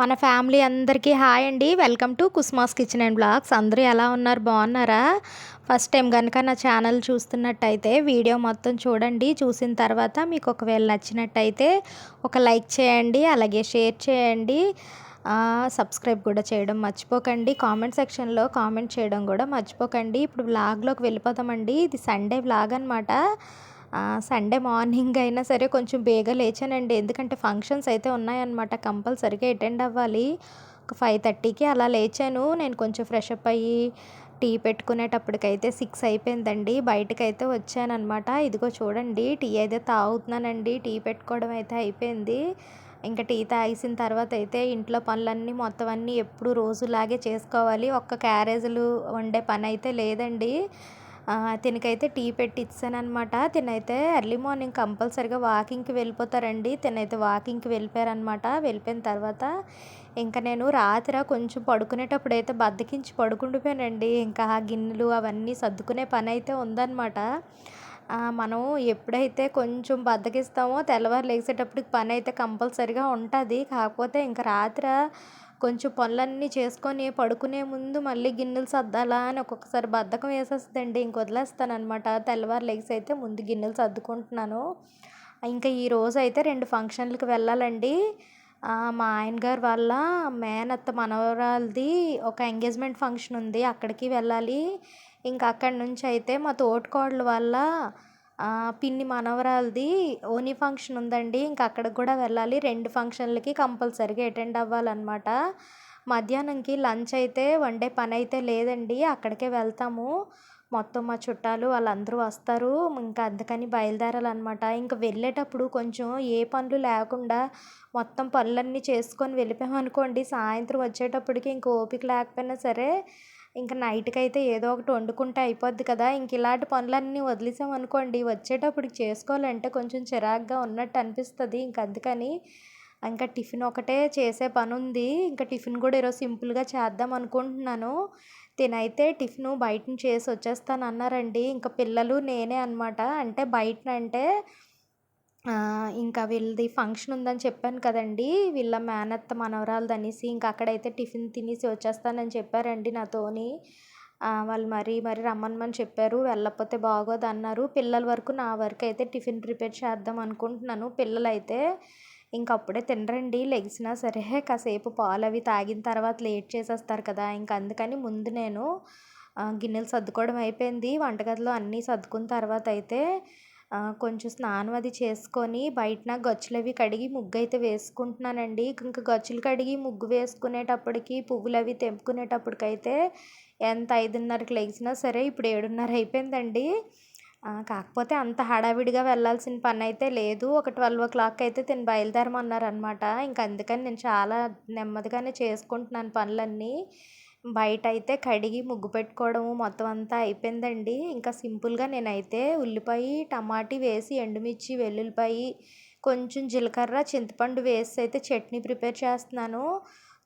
మన ఫ్యామిలీ అందరికీ హాయ్ అండి. వెల్కమ్ టు కుస్మాస్ కిచెన్ అండ్ బ్లాగ్స్. అందరూ ఎలా ఉన్నారు? బాగున్నారా? ఫస్ట్ టైం కనుక నా ఛానల్ చూస్తున్నట్టయితే వీడియో మొత్తం చూడండి. చూసిన తర్వాత మీకు ఒకవేళ నచ్చినట్టయితే ఒక లైక్ చేయండి అలాగే షేర్ చేయండి. సబ్స్క్రైబ్ కూడా చేయడం మర్చిపోకండి. కామెంట్ సెక్షన్లో కామెంట్ చేయడం కూడా మర్చిపోకండి. ఇప్పుడు వ్లాగ్లోకి వెళ్ళిపోతామండి. ఇది సండే వ్లాగ్ అనమాట సండే మార్నింగ్ అయినా సరే కొంచెం బేగా లేచానండి. ఎందుకంటే ఫంక్షన్స్ అయితే ఉన్నాయన్నమాట. కంపల్సరీగా అటెండ్ అవ్వాలి. ఒక ఫైవ్ థర్టీకి అలా లేచాను. నేను కొంచెం ఫ్రెష్ అప్ అయ్యి టీ పెట్టుకునేటప్పటికైతే సిక్స్ అయిపోయిందండి. బయటకైతే వచ్చానమాట ఇదిగో చూడండి టీ అయితే తాగుతున్నానండి. టీ పెట్టుకోవడం అయితే అయిపోయింది. ఇంకా టీ తాగేసిన తర్వాత అయితే ఇంట్లో పనులన్నీ మొత్తం అన్నీ ఎప్పుడు రోజులాగే చేసుకోవాలి. ఒక్క క్యారేజీలు వండే పని అయితే లేదండి. తినకైతే టీ పెట్టి ఇచ్చానమాట తినైతే ఎర్లీ మార్నింగ్ కంపల్సరిగా వాకింగ్కి వెళ్ళిపోతారండి. తినైతే వాకింగ్కి వెళ్ళిపోయారనమాట వెళ్ళిపోయిన తర్వాత ఇంకా నేను రాత్రి కొంచెం పడుకునేటప్పుడు అయితే బద్దకించి పడుకుండిపోయానండి. ఇంకా గిన్నెలు అవన్నీ సర్దుకునే పని అయితే ఉందన్నమాట మనం ఎప్పుడైతే కొంచెం బద్దకిస్తామో తెల్లవారు లేచేటప్పటికి పని అయితే కంపల్సరిగా ఉంటుంది. కాకపోతే ఇంకా రాత్రి కొంచెం పనులన్నీ చేసుకొని పడుకునే ముందు మళ్ళీ గిన్నెలు సర్దాలా అని ఒక్కొక్కసారి బద్ధకం వేసేస్తుందండి. ఇంక వదిలేస్తాను అనమాట తెల్లవారు లెగ్స్ అయితే ముందు గిన్నెలు సర్దుకుంటున్నాను. ఇంకా ఈ రోజు అయితే రెండు ఫంక్షన్లకు వెళ్ళాలండి. మా ఆయన గారు వాళ్ళ మేనత్త మనవరాలది ఒక ఎంగేజ్మెంట్ ఫంక్షన్ ఉంది. అక్కడికి వెళ్ళాలి. ఇంకా అక్కడి నుంచి అయితే మా తోటికోడలు వల్ల పిన్ని మనవరాలది ఓనీ ఫంక్షన్ ఉందండి. ఇంకా అక్కడికి కూడా వెళ్ళాలి. రెండు ఫంక్షన్లకి కంపల్సరిగా అటెండ్ అవ్వాలన్నమాట. మధ్యాహ్నంకి లంచ్ అయితే వండే పని అయితే లేదండి. అక్కడికే వెళ్తాము. మొత్తం మా చుట్టాలు వాళ్ళందరూ వస్తారు. ఇంకా అందుకని బయలుదేరాలన్నమాట. ఇంకా వెళ్ళేటప్పుడు కొంచెం ఏ పనులు లేకుండా మొత్తం పనులన్నీ చేసుకొని వెళ్ళిపోయామనుకోండి సాయంత్రం వచ్చేటప్పటికి ఇంక ఓపిక లేకపోయినా సరే ఇంకా నైట్కి అయితే ఏదో ఒకటి వండుకుంటే అయిపోద్ది కదా. ఇంక ఇలాంటి పనులన్నీ వదిలేసామనుకోండి వచ్చేటప్పుడు చేసుకోవాలంటే కొంచెం చిరాగ్గా ఉన్నట్టు అనిపిస్తుంది. ఇంక అందుకని ఇంకా టిఫిన్ ఒకటే చేసే పని ఉంది ఇంకా టిఫిన్ కూడా ఈరోజు సింపుల్గా చేద్దాం అనుకుంటున్నాను తినైతే టిఫిన్ బయట చేసి వచ్చేస్తాను అన్నారండి ఇంకా పిల్లలు నేనే అనమాట అంటే బయట అంటే ఇంకా వీళ్ళది ఫంక్షన్ ఉందని చెప్పాను కదండీ. వీళ్ళ మేనత్త మనవరాలది అనేసి ఇంకా అక్కడైతే టిఫిన్ తినేసి వచ్చేస్తానని చెప్పారండి నాతోని. వాళ్ళు మరీ మరీ రమ్మనమని చెప్పారు. వెళ్ళకపోతే బాగోదు అన్నారు. పిల్లల వరకు నా వరకు అయితే టిఫిన్ ప్రిపేర్ చేద్దాం అనుకుంటున్నాను పిల్లలైతే. ఇంకా ఇంక అప్పుడే తినరండి. లెగిసినా సరే కాసేపు పాలు అవి తాగిన తర్వాత లేట్ చేసేస్తారు కదా. ఇంక అందుకని ముందు నేను గిన్నెలు సర్దుకోవడం అయిపోయింది. వంటగదిలో అన్నీ సర్దుకున్న తర్వాత అయితే కొంచెం స్నానం అది చేసుకొని బయటన గచ్చులు అవి కడిగి ముగ్గు అయితే వేసుకుంటున్నానండి. ఇంకా గచ్చులు కడిగి ముగ్గు వేసుకునేటప్పటికి పువ్వులు అవి తెంపుకునేటప్పటికైతే ఎంత ఐదున్నరకి లేచినా సరే ఇప్పుడు ఏడున్నర అయిపోయిందండి. కాకపోతే అంత హడావిడిగా వెళ్ళాల్సిన పని అయితే లేదు. ఒక ట్వెల్వ్ ఓ క్లాక్ అయితే తిని బయలుదేరమన్నారు అనమాట ఇంక అందుకని నేను చాలా నెమ్మదిగానే చేసుకుంటున్నాను పనులన్నీ. బయట అయితే కడిగి ముగ్గు పెట్టుకోవడము మొత్తం అంతా అయిపోయిందండి. ఇంకా సింపుల్గా నేనైతే ఉల్లిపాయ టమాటీ వేసి ఎండుమిర్చి వెల్లుల్లిపాయ కొంచెం జీలకర్ర చింతపండు వేసి అయితే చట్నీ ప్రిపేర్ చేస్తున్నాను.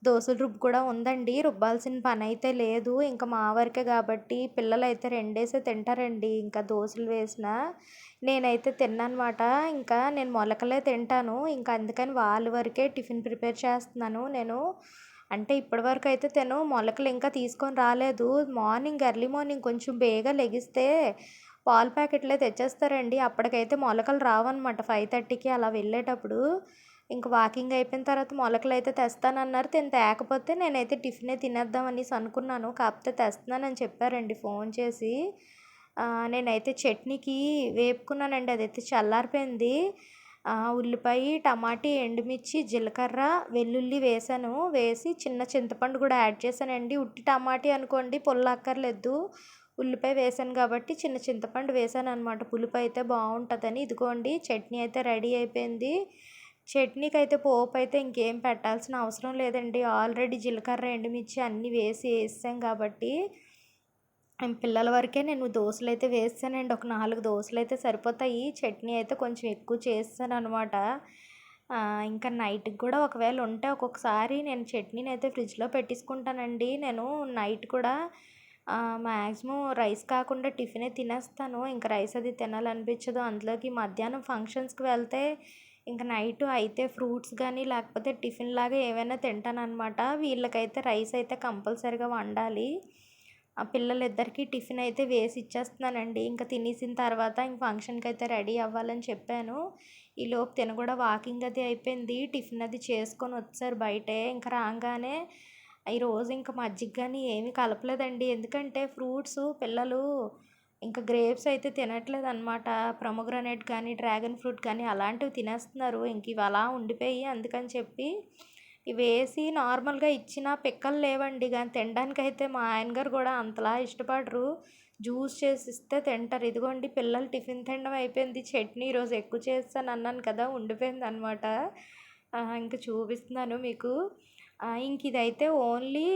దోశల రుబ్బు కూడా ఉందండి. రుబ్బాల్సిన పని అయితే లేదు. ఇంకా మా వరకే కాబట్టి పిల్లలు అయితే రెండేసే తింటారండి. ఇంకా దోశలు వేసిన నేనైతే తిన్నానమాట. ఇంకా నేను మొలకలే తింటాను. ఇంకా అందుకని వాళ్ళ వరకే టిఫిన్ ప్రిపేర్ చేస్తున్నాను. నేను అంటే ఇప్పటివరకు అయితే తను మొలకలు ఇంకా తీసుకొని రాలేదు. మార్నింగ్ ఎర్లీ మార్నింగ్ కొంచెం బేగా లెగిస్తే పాల ప్యాకెట్లే తెచ్చేస్తారండి. అప్పటికైతే మొలకలు రావన్నమాట ఫైవ్ థర్టీకి అలా వెళ్ళేటప్పుడు. ఇంక వాకింగ్ అయిపోయిన తర్వాత మొలకలు అయితే తెస్తానన్నారు. తిని తేకపోతే నేనైతే టిఫినే తినేద్దామని అనుకున్నాను. కాకపోతే తెస్తున్నానని చెప్పారండి ఫోన్ చేసి. నేనైతే చట్నీకి వేపుకున్నానండి. అదైతే చల్లారిపోయింది. ఉల్లిపాయ టమాటా ఎండుమిర్చి జీలకర్ర వెల్లుల్లి వేసాను. వేసి చిన్న చింతపండు కూడా యాడ్ చేశానండి. ఉట్టి టమాటా అనుకోండి పుల్ల అక్కర్లేదు ఉల్లిపాయ వేసాను కాబట్టి చిన్న చింతపండు వేసాను అనమాట పులుపు అయితే బాగుంటుందని. ఇదిగోండి చట్నీ అయితే రెడీ అయిపోయింది. చట్నీకి అయితే పోపు అయితే ఇంకేం పెట్టాల్సిన అవసరం లేదండి. ఆల్రెడీ జీలకర్ర ఎండుమిర్చి అన్నీ వేసి వేసాం కాబట్టి పిల్లల వరకే నేను దోశలు అయితే వేస్తానండి. ఒక నాలుగు దోశలు అయితే సరిపోతాయి. చట్నీ అయితే కొంచెం ఎక్కువ చేస్తాను అనమాట ఇంకా నైట్కి కూడా ఒకవేళ ఉంటే ఒక్కొక్కసారి నేను చట్నీని అయితే ఫ్రిడ్జ్లో పెట్టేసుకుంటానండి. నేను నైట్ కూడా మ్యాక్సిమం రైస్ కాకుండా టిఫినే తినేస్తాను. ఇంకా రైస్ అది తినాలనిపించదు. అందులోకి మధ్యాహ్నం ఫంక్షన్స్కి వెళ్తే ఇంక నైట్ అయితే ఫ్రూట్స్ కానీ లేకపోతే టిఫిన్ లాగా ఏమైనా తింటానన్నమాట. వీళ్ళకైతే రైస్ అయితే కంపల్సరీగా వండాలి. ఆ పిల్లలిద్దరికీ టిఫిన్ అయితే వేసి ఇచ్చేస్తున్నానండి. ఇంకా తినేసిన తర్వాత ఇంక ఫంక్షన్కి అయితే రెడీ అవ్వాలని చెప్పాను. ఈలోపు తిన కూడా వాకింగ్ అది అయిపోయింది. టిఫిన్ అది చేసుకొని వచ్చారు బయటే. ఇంకా రాగానే ఈరోజు ఇంకా మజ్జిగ కానీ ఏమీ కలపలేదండి. ఎందుకంటే ఫ్రూట్స్ పిల్లలు ఇంకా గ్రేప్స్ అయితే తినట్లేదు అనమాట ప్రొమోగ్రనేట్ కానీ డ్రాగన్ ఫ్రూట్ కానీ అలాంటివి తినేస్తున్నారు. ఇంక ఇవి అలా ఉండిపోయి అందుకని చెప్పి వేసి నార్మల్గా ఇచ్చిన పిక్కలు లేవండి. కానీ తినడానికి అయితే మా ఆయన గారు కూడా అంతలా ఇష్టపడరు. జ్యూస్ చేసి ఇస్తే తింటారు. ఇదిగోండి పిల్లలు టిఫిన్ తినడం అయిపోయింది. చట్నీ ఈరోజు ఎక్కువ చేస్తాను అన్నాను కదా ఉండిపోయింది అనమాట ఇంకా చూపిస్తున్నాను మీకు. ఇంక ఇదైతే ఓన్లీ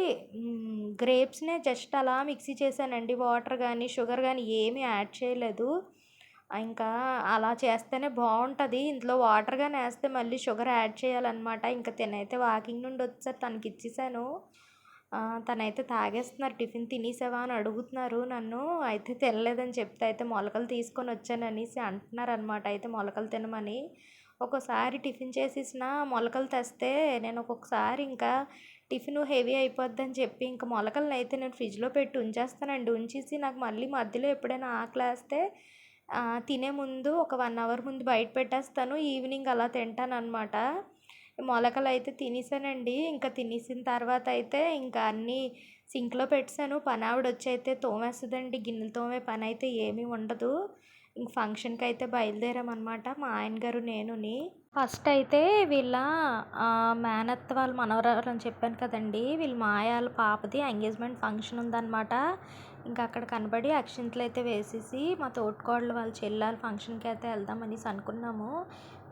గ్రేప్స్నే జస్ట్ అలా మిక్సీ చేశానండి. వాటర్ కానీ షుగర్ కానీ ఏమీ యాడ్ చేయలేదు. ఇంకా అలా చేస్తేనే బాగుంటుంది ఇందులో వాటర్ కానీ వేస్తే మళ్ళీ షుగర్ యాడ్ చేయాలన్నమాట. ఇంకా తినైతే వాకింగ్ నుండి వచ్చారు తనకి ఇచ్చేసాను. తనైతే తాగేస్తున్నారు. టిఫిన్ తినేసావా అని అడుగుతున్నారు నన్ను. అయితే తినలేదని చెప్తే అయితే మొలకలు తీసుకొని వచ్చాను అనేసి అంటున్నారు అనమాట అయితే మొలకలు తినమని. ఒక్కోసారి టిఫిన్ చేసేసిన మొలకలు తెస్తే నేను ఒక్కొక్కసారి ఇంకా టిఫిన్ హెవీ అయిపోద్దని చెప్పి ఇంకా మొలకలను అయితే నేను ఫ్రిడ్జ్లో పెట్టి ఉంచేస్తానండి. ఉంచేసి నాకు మళ్ళీ మధ్యలో ఎప్పుడైనా ఆకలేస్తే తినే ముందు ఒక వన్ అవర్ ముందు బయట పెట్టేస్తాను. ఈవినింగ్ అలా తింటాను అనమాట మొలకలు అయితే తినేసానండి. ఇంకా తినేసిన తర్వాత అయితే ఇంకా అన్నీ సింక్లో పెట్టాను పని ఆవిడ వచ్చి అయితే తోమేస్తుందండి. గిన్నెలు తోమే పని అయితే ఏమీ ఉండదు. ఇంక ఫంక్షన్కి అయితే బయలుదేరామన్నమాట. మా ఆయన గారు నేనుని. ఫస్ట్ అయితే వీళ్ళ మేనత్త వాళ్ళ మనవరాలు అని చెప్పాను కదండి. వీళ్ళ మాయాల పాపది ఎంగేజ్మెంట్ ఫంక్షన్ ఉందన్నమాట. ఇంకా అక్కడ కనబడి అక్షింతలు అయితే వేసేసి మా తోటికోడలు వాళ్ళ చెల్లెల ఫంక్షన్కి అయితే వెళ్దాం అనేసి అనుకున్నాము.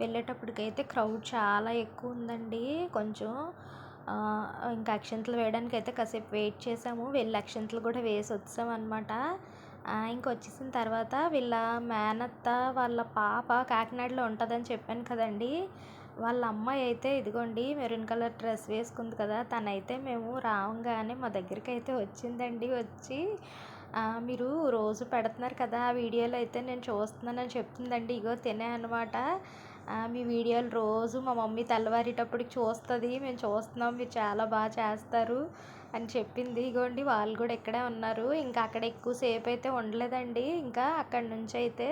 వెళ్ళేటప్పటికైతే క్రౌడ్ చాలా ఎక్కువ ఉందండి. కొంచెం ఇంకా అక్షింతలు వేయడానికి అయితే కాసేపు వెయిట్ చేసాము. వెళ్ళి అక్షింతలు కూడా వేసి వచ్చాము అనమాట ఇంకొచ్చేసిన తర్వాత వీళ్ళ మేనత్త వాళ్ళ పాప కాకినాడలో ఉంటుందని చెప్పాను కదండి. వాళ్ళ అమ్మాయి అయితే ఇదిగోండి మెరూన్ కలర్ డ్రెస్ వేసుకుంది కదా తనైతే మేము రావంగానే మా దగ్గరికి అయితే వచ్చిందండి. వచ్చి మీరు రోజు పెడుతున్నారు కదా ఆ వీడియోలు అయితే నేను చూస్తున్నానని చెప్తుందండి. ఇగో తినే అనమాట మీ వీడియోలు రోజు మా మమ్మీ తెల్లవారేటప్పటికి చూస్తుంది. మేము చూస్తున్నాం మీరు చాలా బాగా చేస్తారు అని చెప్పింది. ఇగోండి వాళ్ళు కూడా ఇక్కడే ఉన్నారు. ఇంకా అక్కడ ఎక్కువసేపు అయితే ఉండలేదండి. ఇంకా అక్కడి నుంచి అయితే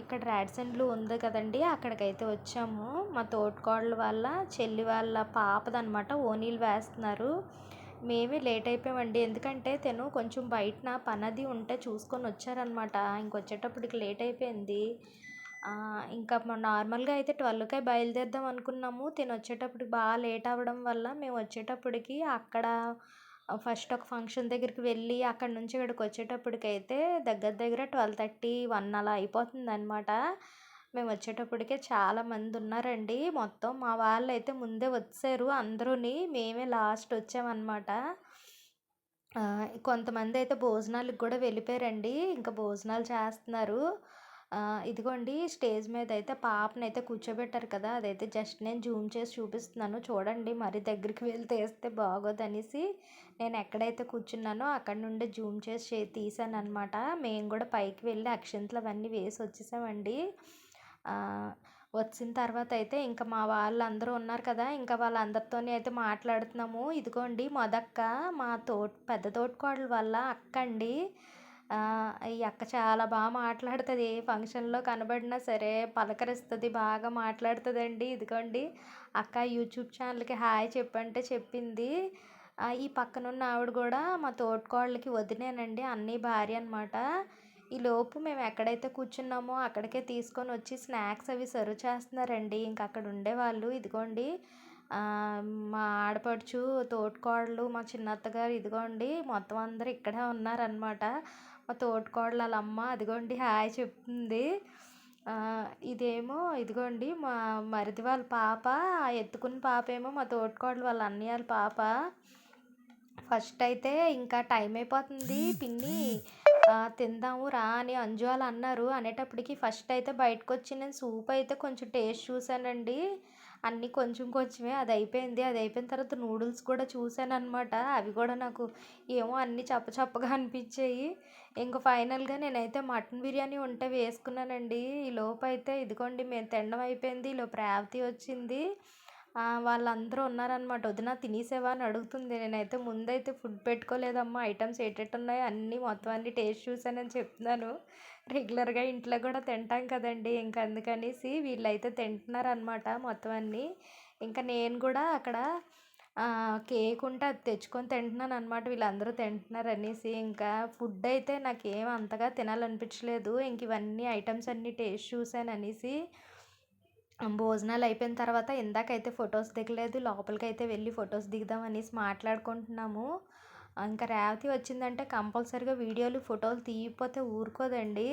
ఇక్కడ రాడ్సన్లు ఉంది కదండి అక్కడికైతే వచ్చాము. మా తోటికోడల వాళ్ళ చెల్లి వాళ్ళ పాపదనమాట ఓనీలు వేస్తున్నారు. మేమే లేట్ అయిపోయామండి. ఎందుకంటే తను కొంచెం బయటన పనది ఉంటే చూసుకొని వచ్చారనమాట ఇంకొచ్చేటప్పటికి లేట్ అయిపోయింది. ఇంకా నార్మల్గా అయితే ట్వెల్వ్కే బయలుదేరుదాం అనుకున్నాము. తిను వచ్చేటప్పటికి బాగా లేట్ అవ్వడం వల్ల మేము వచ్చేటప్పటికి అక్కడ ఫస్ట్ ఒక ఫంక్షన్ దగ్గరికి వెళ్ళి అక్కడ నుంచి ఇక్కడికి వచ్చేటప్పటికైతే దగ్గర దగ్గర ట్వెల్వ్ థర్టీ వన్ అలా అయిపోతుంది అనమాట మేము వచ్చేటప్పటికే చాలామంది ఉన్నారండి. మొత్తం మా వాళ్ళు అయితే ముందే వచ్చారు. అందరూని మేమే లాస్ట్ వచ్చామన్నమాట. కొంతమంది అయితే భోజనాలకు కూడా వెళ్ళిపోయారండి. ఇంకా భోజనాలు చేస్తున్నారు. ఇదిగోండి స్టేజ్ మీద అయితే పాపనైతే కూర్చోబెట్టారు కదా అదైతే జస్ట్ నేను జూమ్ చేసి చూపిస్తున్నాను. చూడండి మరి దగ్గరికి వెళ్ళి తీస్తే బాగోదనేసి నేను ఎక్కడైతే కూర్చున్నానో అక్కడ నుండి జూమ్ చేసి తీసాను అనమాట మేము కూడా పైకి వెళ్ళి అక్షంతలు అవన్నీ వేసి వచ్చేసామండి. వచ్చిన తర్వాత అయితే ఇంకా మా వాళ్ళందరూ ఉన్నారు కదా ఇంకా వాళ్ళందరితోని అయితే మాట్లాడుతున్నాము. ఇదిగోండి మొదక్క మా తోట పెద్ద తోటకోడలు వల్ల అక్క అండి ఈ అక్క చాలా బాగా మాట్లాడుతుంది. ఏ ఫంక్షన్లో కనబడినా సరే పలకరిస్తుంది బాగా మాట్లాడుతుందండి. ఇదిగోండి అక్క యూట్యూబ్ ఛానల్కి హాయ్ చెప్పంటే చెప్పింది. ఈ పక్కనున్న ఆవిడ కూడా మా తోటకోళ్ళకి వదినేనండి అన్నీ భార్య అనమాట ఈలోపు మేము ఎక్కడైతే కూర్చున్నామో అక్కడికే తీసుకొని వచ్చి స్నాక్స్ అవి సర్వ్ చేస్తున్నారండి. ఇంక అక్కడ ఉండేవాళ్ళు. ఇదిగోండి మా ఆడపడుచు తోటకోడలు మా చిన్నత్తగారు ఇదిగోండి మొత్తం అందరూ ఇక్కడే ఉన్నారనమాట మా తోటికోడలు వాళ్ళ అమ్మ అదిగోండి హాయ్ చెప్తుంది. ఇదేమో ఇదిగోండి మా మరిది వాళ్ళ పాప ఎత్తుకున్న పాప ఏమో మా తోటికోడలు వాళ్ళ అన్నయ్య వాళ్ళ పాప. ఫస్ట్ అయితే ఇంకా టైం అయిపోతుంది పిన్ని తిందాము రా అని అంజు వాళ్ళు అన్నారు. అనేటప్పటికి ఫస్ట్ అయితే బయటకు వచ్చి నేను సూప్ అయితే కొంచెం టేస్ట్ చూశానండి. అన్నీ కొంచెం కొంచెమే అది అయిపోయింది అది అయిపోయిన తర్వాత నూడిల్స్ కూడా చూశాను అనమాట అవి కూడా నాకు ఏమో అన్నీ చప్ప చప్పగా అనిపించాయి. ఇంకా ఫైనల్గా నేనైతే మటన్ బిర్యానీ ఉంటే వేసుకున్నానండి. ఈ లోపు అయితే ఇదిగోండి మేము తినడం అయిపోయింది ఈ లోపు వచ్చింది. వాళ్ళందరూ ఉన్నారనమాట వదిన తినేసేవా అని అడుగుతుంది. నేనైతే ముందైతే ఫుడ్ పెట్టుకోలేదమ్మా ఐటమ్స్ ఏటట్టు ఉన్నాయో అన్నీ మొత్తం అన్ని టేస్ట్ చూసానని చెప్తున్నాను. రెగ్యులర్గా ఇంట్లో కూడా తింటాం కదండి. ఇంకా అందుకనేసి వీళ్ళైతే తింటున్నారనమాట మొత్తం అన్నీ. ఇంకా నేను కూడా అక్కడ కేక్ ఉంటే అది తెచ్చుకొని తింటున్నాను అనమాట వీళ్ళందరూ తింటున్నారు అనేసి ఇంకా ఫుడ్ అయితే నాకేం అంతగా తినాలనిపించలేదు. ఇంక ఇవన్నీ ఐటమ్స్ అన్నీ టేస్ట్ చూసాను అనేసి భోజనాలు అయిపోయిన తర్వాత ఇందాకైతే ఫొటోస్ దిగలేదు. లోపలికైతే వెళ్ళి ఫొటోస్ దిగుదాం అనేసి మాట్లాడుకుంటున్నాము. ఇంకా రేవతి వచ్చిందంటే కంపల్సరిగా వీడియోలు ఫోటోలు తీయకపోతే ఊరుకోదండి.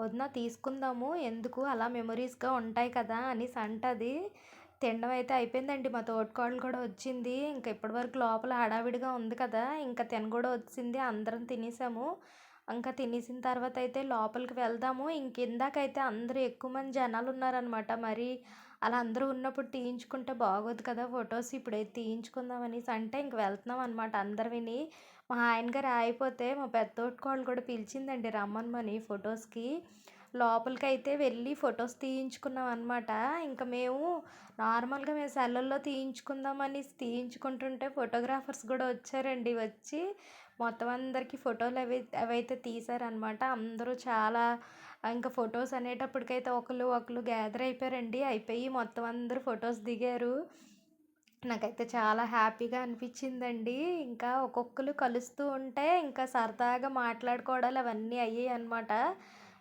వదిన తీసుకుందాము. ఎందుకు? అలా మెమరీస్గా ఉంటాయి కదా అనేసి అంటది. తినడం అయితే అయిపోయిందండి. మా తోటకోడలు కూడా వచ్చింది. ఇంకా ఇప్పటివరకు లోపల హడావిడిగా ఉంది కదా. ఇంకా తిన కూడా వచ్చింది. అందరం తినేసాము. ఇంకా తినేసిన తర్వాత అయితే లోపలికి వెళ్దాము. ఇంక ఇందాకైతే అందరూ ఎక్కువ మంది జనాలు ఉన్నారనమాట మరి అలా అందరూ ఉన్నప్పుడు తీయించుకుంటే బాగోదు కదా ఫొటోస్. ఇప్పుడైతే తీయించుకుందాం అనేసి అంటే ఇంక వెళ్తున్నాం అనమాట అందరు విని. మా ఆయన గారు అయిపోతే మా పెద్ద కోళ్ళు కూడా పిలిచిందండి రమ్మనమని ఫొటోస్కి. లోపలికి అయితే వెళ్ళి ఫొటోస్ తీయించుకున్నాం అనమాట ఇంకా మేము నార్మల్గా మేము సెల్లల్లో తీయించుకుందామని తీయించుకుంటుంటే ఫోటోగ్రాఫర్స్ కూడా వచ్చారండి. వచ్చి మొత్తం అందరికీ ఫోటోలు అవి అవైతే తీశారనమాట అందరూ చాలా ఇంకా ఫొటోస్ అనేటప్పటికైతే ఒకళ్ళు ఒకళ్ళు గ్యాదర్ అయిపోయారండి. అయిపోయి మొత్తం అందరూ ఫొటోస్ దిగారు. నాకైతే చాలా హ్యాపీగా అనిపించిందండి. ఇంకా ఒక్కొక్కరు కలుస్తూ ఉంటే ఇంకా సరదాగా మాట్లాడుకోవడాలు అవన్నీ అయ్యాయి అనమాట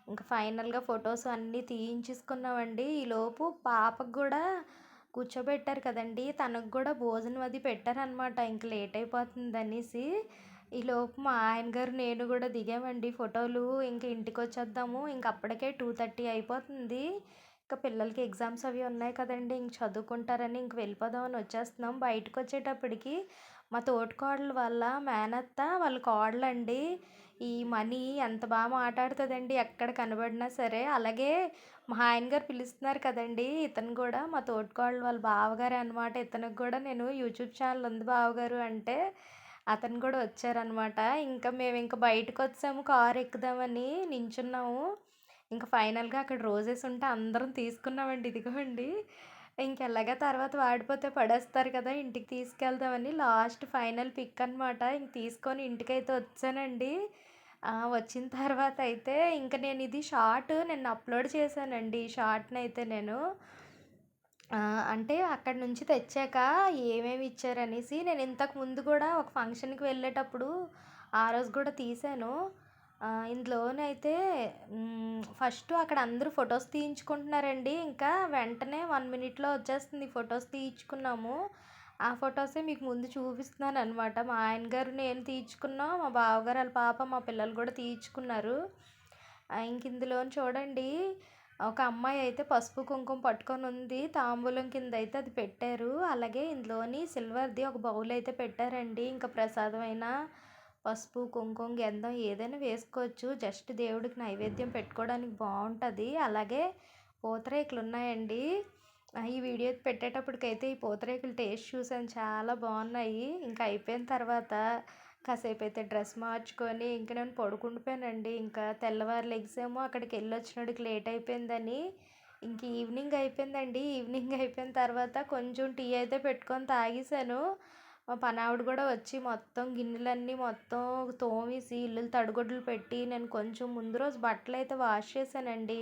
ఇంకా ఫైనల్గా ఫొటోస్ అన్నీ తీయించేసుకున్నామండి. ఈలోపు పాపకు కూడా కూర్చోబెట్టారు కదండి. తనకు కూడా భోజనం అది పెట్టారనమాట ఇంక లేట్ అయిపోతుంది అనేసి ఈలోపు మా ఆయన గారు నేను కూడా దిగామండి. ఫోటోలు ఇంక ఇంటికి వచ్చేద్దాము ఇంక అప్పటికే టూ థర్టీ అయిపోతుంది. ఇంకా పిల్లలకి ఎగ్జామ్స్ అవి ఉన్నాయి కదండి. ఇంక చదువుకుంటారని ఇంక వెళ్ళిపోదామని వచ్చేస్తున్నాం. బయటకు వచ్చేటప్పటికి మా తోటికోడలు వాళ్ళ మేనత్త వాళ్ళ కోడలండి. ఈ మనీ ఎంత బాగా మాట్లాడుతుందండి. ఎక్కడ కనబడినా సరే. అలాగే మా ఆయన గారు పిలుస్తున్నారు కదండి. ఇతను కూడా మా తోటికోడలు వాళ్ళ బావగారు అనమాట ఇతనికి కూడా నేను యూట్యూబ్ ఛానల్ ఉంది బావగారు అంటే అతను కూడా వచ్చారనమాట. ఇంకా మేము ఇంకా బయటకు వచ్చాము కారు ఎక్కుదామని నించున్నాము. ఇంకా ఫైనల్గా అక్కడ రోజెస్ ఉంటే అందరం తీసుకున్నామండి ఇదిగోండి. ఇంకెలాగా తర్వాత వాడిపోతే పడేస్తారు కదా ఇంటికి తీసుకెళ్దామని లాస్ట్ ఫైనల్ పిక్ అనమాట ఇంక తీసుకొని ఇంటికైతే వచ్చానండి. వచ్చిన తర్వాత అయితే ఇంకా నేను ఇది షార్ట్ నేను అప్లోడ్ చేశానండి ఈ షార్ట్ని అయితే నేను. అంటే అక్కడి నుంచి తెచ్చాక ఏమేమి ఇచ్చారనేసి నేను ఇంతకు ముందు కూడా ఒక ఫంక్షన్కి వెళ్ళేటప్పుడు ఆ రోజు కూడా తీశాను ఇందులోనైతే ఫస్ట్ అక్కడ అందరూ ఫొటోస్ తీయించుకుంటున్నారండి. ఇంకా వెంటనే వన్ మినిట్లో వచ్చేస్తుంది ఫొటోస్ తీయించుకున్నాము. ఆ ఫొటోసే మీకు ముందు చూపిస్తున్నాను అనమాట మా ఆయన గారు నేను తీయించుకున్నాం మా బావగారు వాళ్ళ పాప మా పిల్లలు కూడా తీయించుకున్నారు. ఇంక ఇందులో చూడండి ఒక అమ్మాయి అయితే పసుపు కుంకుమ పట్టుకొని ఉంది తాంబూలం కింద అయితే అది పెట్టారు. అలాగే ఇందులోని సిల్వర్ది ఒక బౌల్ అయితే పెట్టారండి. ఇంకా ప్రసాదమైన పసుపు కుంకుమ గంధం ఏదైనా వేసుకోవచ్చు. జస్ట్ దేవుడికి నైవేద్యం పెట్టుకోవడానికి బాగుంటుంది. అలాగే పూతరేకులు ఉన్నాయండి. ఈ వీడియో పెట్టేటప్పటికైతే ఈ పూతరేకులు టేస్ట్ చూసాను. చాలా బాగున్నాయి. ఇంకా అయిపోయిన తర్వాత కాసేపు అయితే డ్రెస్ మార్చుకొని ఇంకా నేను పడుకుండిపోయానండి. ఇంకా తెల్లవారు లెగ్సేమో అక్కడికి వెళ్ళి వచ్చినడికి లేట్ అయిపోయిందని. ఇంక ఈవినింగ్ అయిపోయిందండి. ఈవినింగ్ అయిపోయిన తర్వాత కొంచెం టీ అయితే పెట్టుకొని తాగేసాను మా పనావిడ కూడా వచ్చి మొత్తం గిన్నెలన్నీ మొత్తం తోమేసి ఇల్లు తడిగుడ్లు పెట్టి నేను కొంచెం ముందు రోజు బట్టలు అయితే వాష్ చేశానండి.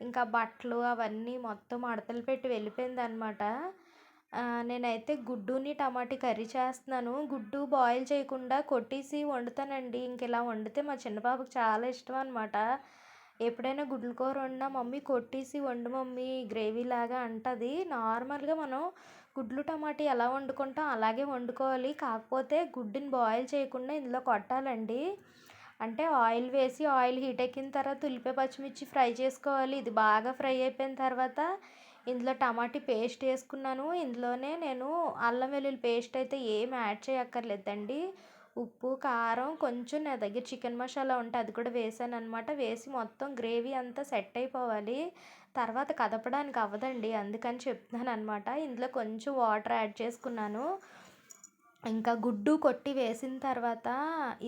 ఇంకా బట్టలు అవన్నీ మొత్తం మడతలు పెట్టి వెళ్ళిపోయింది అనమాట నేనైతే గుడ్డుని టమాటా కర్రీ చేస్తున్నాను. గుడ్డు బాయిల్ చేయకుండా కొట్టేసి వండుతానండి. ఇంక ఇలా వండితే మా చిన్న బాబుకి చాలా ఇష్టం అనమాట ఎప్పుడైనా గుడ్ల కూర వండినా మమ్మీ కొట్టేసి వండు మమ్మీ గ్రేవీ లాగా అంటుంది. నార్మల్గా మనం గుడ్లు టమాటా ఎలా వండుకుంటాం అలాగే వండుకోవాలి. కాకపోతే గుడ్డుని బాయిల్ చేయకుండా ఇందులో కొట్టాలండి. అంటే ఆయిల్ వేసి ఆయిల్ హీట్ ఎక్కిన తర్వాత ఉల్లిపాయ పచ్చిమిర్చి ఫ్రై చేసుకోవాలి. ఇది బాగా ఫ్రై అయిపోయిన తర్వాత ఇందులో టమాటీ పేస్ట్ వేసుకున్నాను. ఇందులోనే నేను అల్లం వెల్లుల్లి పేస్ట్ అయితే ఏం యాడ్ చేయక్కర్లేదండి. ఉప్పు కారం కొంచెం నా దగ్గర చికెన్ మసాలా ఉంటే అది కూడా వేసాను అనమాట వేసి మొత్తం గ్రేవీ అంతా సెట్ అయిపోవాలి. తర్వాత కదపడానికి అవ్వదండి అందుకని చెప్తున్నాను అనమాట ఇందులో కొంచెం వాటర్ యాడ్ చేసుకున్నాను. ఇంకా గుడ్డు కొట్టి వేసిన తర్వాత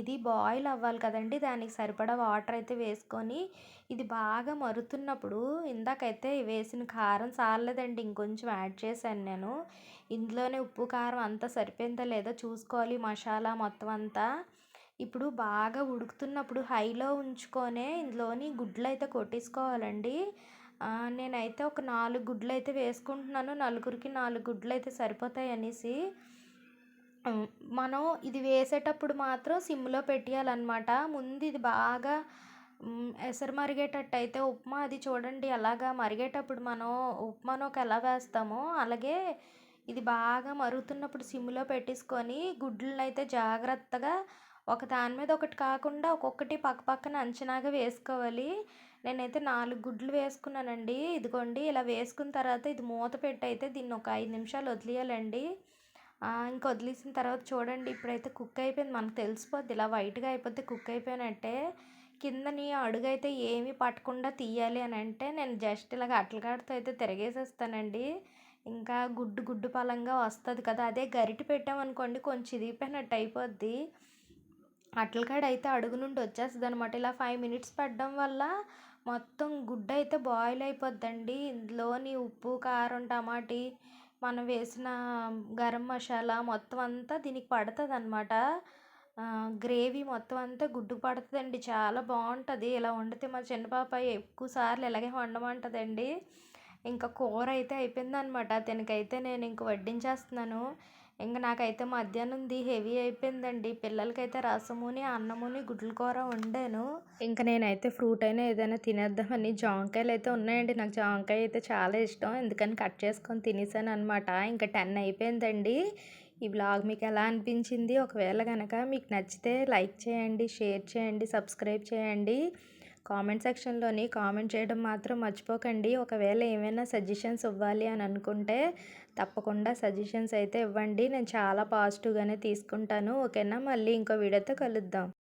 ఇది బాయిల్ అవ్వాలి కదండి. దానికి సరిపడా వాటర్ అయితే వేసుకొని ఇది బాగా మరుగుతున్నప్పుడు ఇందాకైతే వేసిన కారం చాలలేదండి ఇంకొంచెం యాడ్ చేశాను నేను. ఇందులోనే ఉప్పు కారం అంతా సరిపోయిందో లేదో చూసుకోవాలి మసాలా మొత్తం అంతా. ఇప్పుడు బాగా ఉడుకుతున్నప్పుడు హైలో ఉంచుకొనే ఇందులోని గుడ్లు అయితే కొట్టేసుకోవాలండి నేనైతే ఒక నాలుగు గుడ్లు అయితే వేసుకుంటున్నాను. నలుగురికి నాలుగు గుడ్లు అయితే సరిపోతాయి అనేసి మనం ఇది వేసేటప్పుడు మాత్రం సిమ్లో పెట్టేయాలన్నమాట. ముందు ఇది బాగా ఎసరు మరిగేటట్టు అయితే ఉప్మా అది చూడండి అలాగా మరిగేటప్పుడు మనం ఉప్మాలోకి ఎలా వేస్తామో అలాగే ఇది బాగా మరుగుతున్నప్పుడు సిమ్లో పెట్టేసుకొని గుడ్లను అయితే జాగ్రత్తగా ఒక దాని మీద ఒకటి కాకుండా ఒక్కొక్కటి పక్క పక్కన అంచనాగా వేసుకోవాలి. నేనైతే నాలుగు గుడ్లు వేసుకున్నానండి. ఇదిగోండి ఇలా వేసుకున్న తర్వాత ఇది మూత పెట్టి అయితే దీన్ని ఒక ఐదు నిమిషాలు వదిలేయాలండి. ఇంకా వదిలేసిన తర్వాత చూడండి ఇప్పుడైతే కుక్ అయిపోయింది. మనకు తెలిసిపోద్ది ఇలా వైట్గా అయిపోతే కుక్ అయిపోయినట్టే. కిందని అడుగు అయితే ఏమీ పట్టకుండా తీయాలి అని అంటే నేను జస్ట్ ఇలాగ అట్లగాడితో అయితే తిరగేసేస్తానండి. ఇంకా గుడ్డు గుడ్డు పలంగా వస్తుంది కదా అదే గరిటె పెట్టామనుకోండి కొంచెం ఇదిగిపోయినట్టు అయిపోద్ది. అట్లకాడ అయితే అడుగు నుండి వచ్చేస్తుంది అనమాట ఇలా ఫైవ్ మినిట్స్ పెట్టడం వల్ల మొత్తం గుడ్డ అయితే బాయిల్ అయిపోద్దండి. ఇందులోని ఉప్పు కారం టమాటీ మనం వేసిన గరం మసాలా మొత్తం అంతా దీనికి పడుతుంది అనమాట గ్రేవీ మొత్తం అంతా గుడ్డుకు పడుతుందండి. చాలా బాగుంటుంది. ఇలా వండితే మా చిన్న పాప ఎక్కువ సార్లు ఇలాగే వండమంటుందండి. ఇంకా కూర అయితే అయిపోయిందనమాట తినకైతే నేను ఇంక వడ్డించేస్తున్నాను. ఇంక నాకైతే మధ్యాహ్నంది హెవీ అయిపోయిందండి. పిల్లలకైతే రసముని అన్నముని గుడ్ల కూర వండాను. ఇంకా నేనైతే ఫ్రూట్ అయినా ఏదైనా తినేద్దామని జాంకాయలు అయితే ఉన్నాయండి. నాకు జాంకాయ అయితే చాలా ఇష్టం. ఎందుకని కట్ చేసుకొని తినేసాను అనమాట ఇంకా టెన్ అయిపోయిందండి. ఈ బ్లాగ్ మీకు ఎలా అనిపించింది? ఒకవేళ కనుక మీకు నచ్చితే లైక్ చేయండి షేర్ చేయండి సబ్స్క్రైబ్ చేయండి. కామెంట్ సెక్షన్లోని కామెంట్ చేయడం మాత్రం మర్చిపోకండి. ఒకవేళ ఏమైనా సజెషన్స్ ఇవ్వాలి అని అనుకుంటే తప్పకుండా సజెషన్స్ అయితే ఇవ్వండి. నేను చాలా పాజిటివ్గానే తీసుకుంటాను. ఓకేనా? మళ్ళీ ఇంకో వీడియోతో కలుద్దాం.